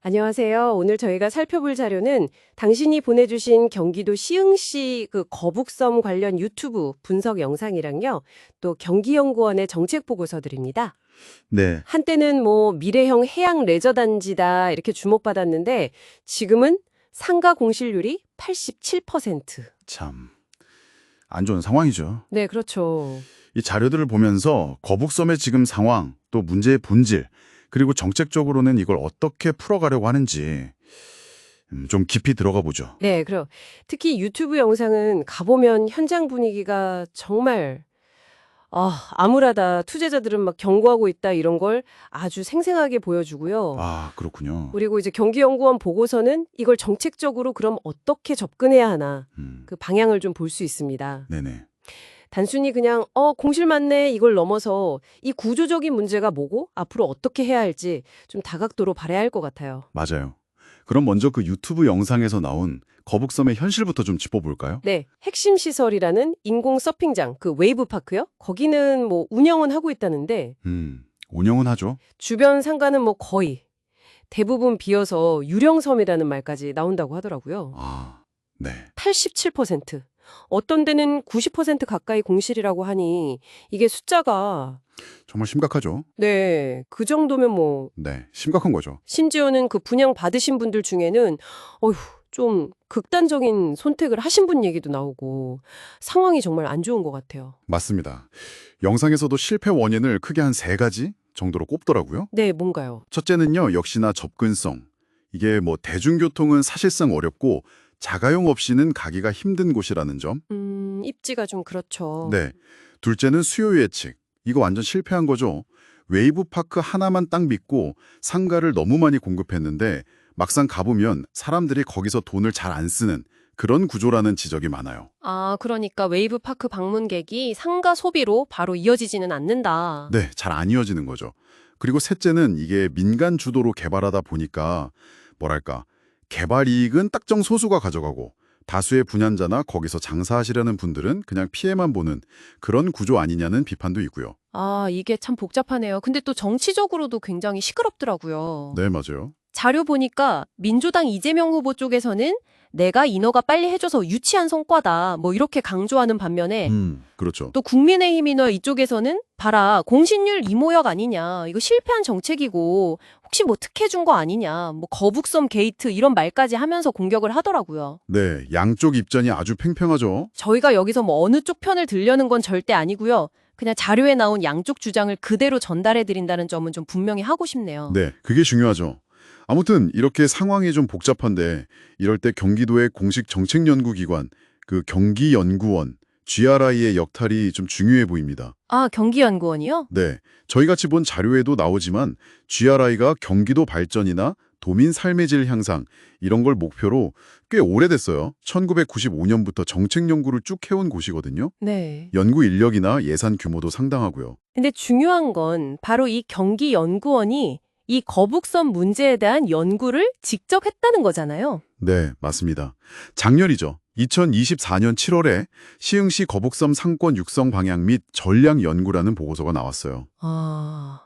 안녕하세요. 오늘 저희가 살펴볼 자료는 당신이 보내주신 경기도 시흥시 그 거북섬 관련 유튜브 분석 영상이랑요. 또 경기연구원의 정책 보고서들입니다. 네, 한때는 뭐 미래형 해양 레저 단지다 이렇게 주목받았는데 지금은 상가 공실률이 87%. 참. 안 좋은 상황이죠. 네, 그렇죠. 이 자료들을 보면서 거북섬의 지금 상황, 또 문제의 본질, 그리고 정책적으로는 이걸 어떻게 풀어가려고 하는지 음, 좀 깊이 들어가 보죠. 네, 그럼 특히 유튜브 영상은 가보면 현장 분위기가 정말 아, 암울하다. 투자자들은 막 경고하고 있다 이런 걸 아주 생생하게 보여주고요. 아, 그렇군요. 그리고 이제 경기연구원 보고서는 이걸 정책적으로 그럼 어떻게 접근해야 하나 음, 그 방향을 좀 볼 수 있습니다. 네네. 단순히 그냥 어 공실 맞네 이걸 넘어서 이 구조적인 문제가 뭐고 앞으로 어떻게 해야 할지 좀 다각도로 바라야 할 것 같아요. 맞아요. 그럼 먼저 그 유튜브 영상에서 나온 거북섬의 현실부터 좀 짚어볼까요? 네, 핵심 시설이라는 인공 서핑장 그 웨이브 파크요. 거기는 뭐 운영은 하고 있다는데 음, 운영은 하죠. 주변 상가는 뭐 거의 대부분 비어서 유령섬이라는 말까지 나온다고 하더라고요. 아, 네. 87%. 어떤 데는 90% 가까이 공실이라고 하니 이게 숫자가 정말 심각하죠. 네, 그 정도면 뭐 네, 심각한 거죠. 심지어는 그 분양 받으신 분들 중에는 어휴 좀 극단적인 선택을 하신 분 얘기도 나오고 상황이 정말 안 좋은 것 같아요. 맞습니다. 영상에서도 실패 원인을 크게 한 세 가지 정도로 꼽더라고요. 네, 뭔가요? 첫째는요, 역시나 접근성. 이게 뭐 대중교통은 사실상 어렵고 자가용 없이는 가기가 힘든 곳이라는 점. 음, 입지가 좀 그렇죠. 네. 둘째는 수요 예측. 이거 완전 실패한 거죠. 웨이브 파크 하나만 딱 믿고 상가를 너무 많이 공급했는데 막상 가보면 사람들이 거기서 돈을 잘 안 쓰는 그런 구조라는 지적이 많아요. 아, 그러니까 웨이브 파크 방문객이 상가 소비로 바로 이어지지는 않는다. 네, 잘 안 이어지는 거죠. 그리고 셋째는 이게 민간 주도로 개발하다 보니까 뭐랄까 개발 이익은 딱정 소수가 가져가고 다수의 분양자나 거기서 장사하시려는 분들은 그냥 피해만 보는 그런 구조 아니냐는 비판도 있고요. 아, 이게 참 복잡하네요. 근데 또 정치적으로도 굉장히 시끄럽더라고요. 네, 맞아요. 자료 보니까 민주당 이재명 후보 쪽에서는 내가 인허가 빨리 해줘서 유치한 성과다. 뭐 이렇게 강조하는 반면에 음, 그렇죠. 또 국민의힘 인허 이쪽에서는 봐라 공신률 이모역 아니냐. 이거 실패한 정책이고 혹시 뭐 특혜 준 거 아니냐. 뭐 거북섬 게이트 이런 말까지 하면서 공격을 하더라고요. 네, 양쪽 입장이 아주 팽팽하죠. 저희가 여기서 뭐 어느 쪽 편을 들려는 건 절대 아니고요. 그냥 자료에 나온 양쪽 주장을 그대로 전달해 드린다는 점은 좀 분명히 하고 싶네요. 네, 그게 중요하죠. 아무튼 이렇게 상황이 좀 복잡한데 이럴 때 경기도의 공식 정책연구기관 그 경기연구원 GRI의 역할이 좀 중요해 보입니다. 아, 경기연구원이요? 네, 저희 같이 본 자료에도 나오지만 GRI가 경기도 발전이나 도민 삶의 질 향상 이런 걸 목표로 꽤 오래됐어요. 1995년부터 정책 연구를 쭉 해온 곳이거든요. 네. 연구 인력이나 예산 규모도 상당하고요. 근데 중요한 건 바로 이 경기연구원이 이 거북선 문제에 대한 연구를 직접 했다는 거잖아요. 네, 맞습니다. 작년이죠. 2024년 7월에 시흥시 거북섬 상권 육성 방향 및 전략 연구라는 보고서가 나왔어요. 아,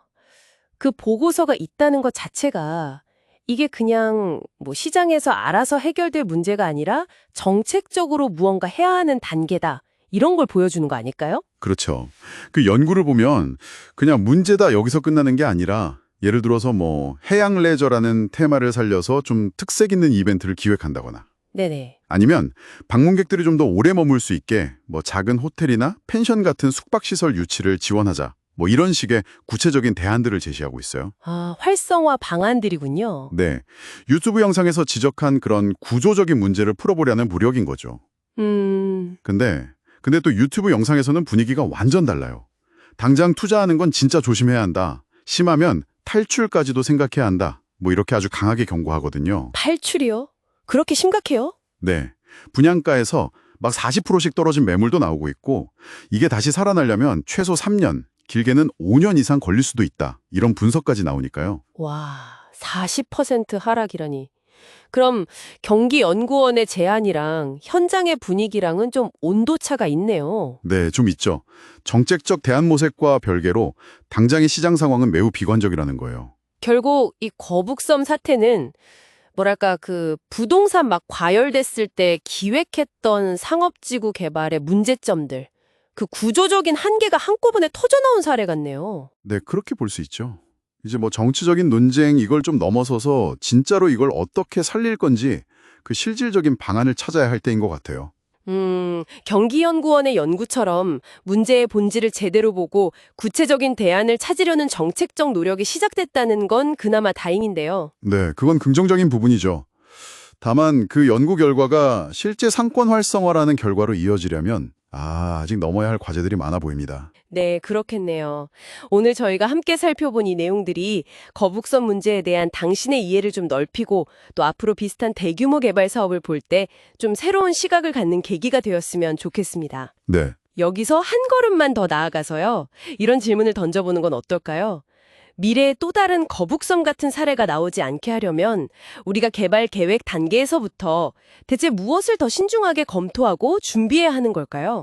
그 보고서가 있다는 것 자체가 이게 그냥 뭐 시장에서 알아서 해결될 문제가 아니라 정책적으로 무언가 해야 하는 단계다. 이런 걸 보여주는 거 아닐까요? 그렇죠. 그 연구를 보면 그냥 문제다 여기서 끝나는 게 아니라 예를 들어서 뭐 해양 레저라는 테마를 살려서 좀 특색 있는 이벤트를 기획한다거나 네네. 아니면 방문객들이 좀 더 오래 머물 수 있게 뭐 작은 호텔이나 펜션 같은 숙박시설 유치를 지원하자. 뭐 이런 식의 구체적인 대안들을 제시하고 있어요. 아, 활성화 방안들이군요. 네. 유튜브 영상에서 지적한 그런 구조적인 문제를 풀어보려는 무력인 거죠. 음, 근데, 근데 또 유튜브 영상에서는 분위기가 완전 달라요. 당장 투자하는 건 진짜 조심해야 한다. 심하면 탈출까지도 생각해야 한다. 뭐 이렇게 아주 강하게 경고하거든요. 탈출이요? 그렇게 심각해요? 네. 분양가에서 막 40%씩 떨어진 매물도 나오고 있고 이게 다시 살아나려면 최소 3년, 길게는 5년 이상 걸릴 수도 있다. 이런 분석까지 나오니까요. 와, 40% 하락이라니. 그럼 경기연구원의 제안이랑 현장의 분위기랑은 좀 온도차가 있네요. 네, 좀 있죠. 정책적 대안 모색과 별개로 당장의 시장 상황은 매우 비관적이라는 거예요. 결국 이 거북섬 사태는 뭐랄까 그 부동산 막 과열됐을 때 기획했던 상업지구 개발의 문제점들, 그 구조적인 한계가 한꺼번에 터져나온 사례 같네요. 네, 그렇게 볼 수 있죠. 이제 뭐 정치적인 논쟁 이걸 좀 넘어서서 진짜로 이걸 어떻게 살릴 건지 그 실질적인 방안을 찾아야 할 때인 것 같아요. 음, 경기연구원의 연구처럼 문제의 본질을 제대로 보고 구체적인 대안을 찾으려는 정책적 노력이 시작됐다는 건 그나마 다행인데요. 네, 그건 긍정적인 부분이죠. 다만 그 연구 결과가 실제 상권 활성화라는 결과로 이어지려면 아, 아직 넘어야 할 과제들이 많아 보입니다. 네, 그렇겠네요. 오늘 저희가 함께 살펴본 이 내용들이 거북선 문제에 대한 당신의 이해를 좀 넓히고 또 앞으로 비슷한 대규모 개발 사업을 볼 때 좀 새로운 시각을 갖는 계기가 되었으면 좋겠습니다. 네. 여기서 한 걸음만 더 나아가서요. 이런 질문을 던져보는 건 어떨까요? 미래의 또 다른 거북섬 같은 사례가 나오지 않게 하려면 우리가 개발 계획 단계에서부터 대체 무엇을 더 신중하게 검토하고 준비해야 하는 걸까요?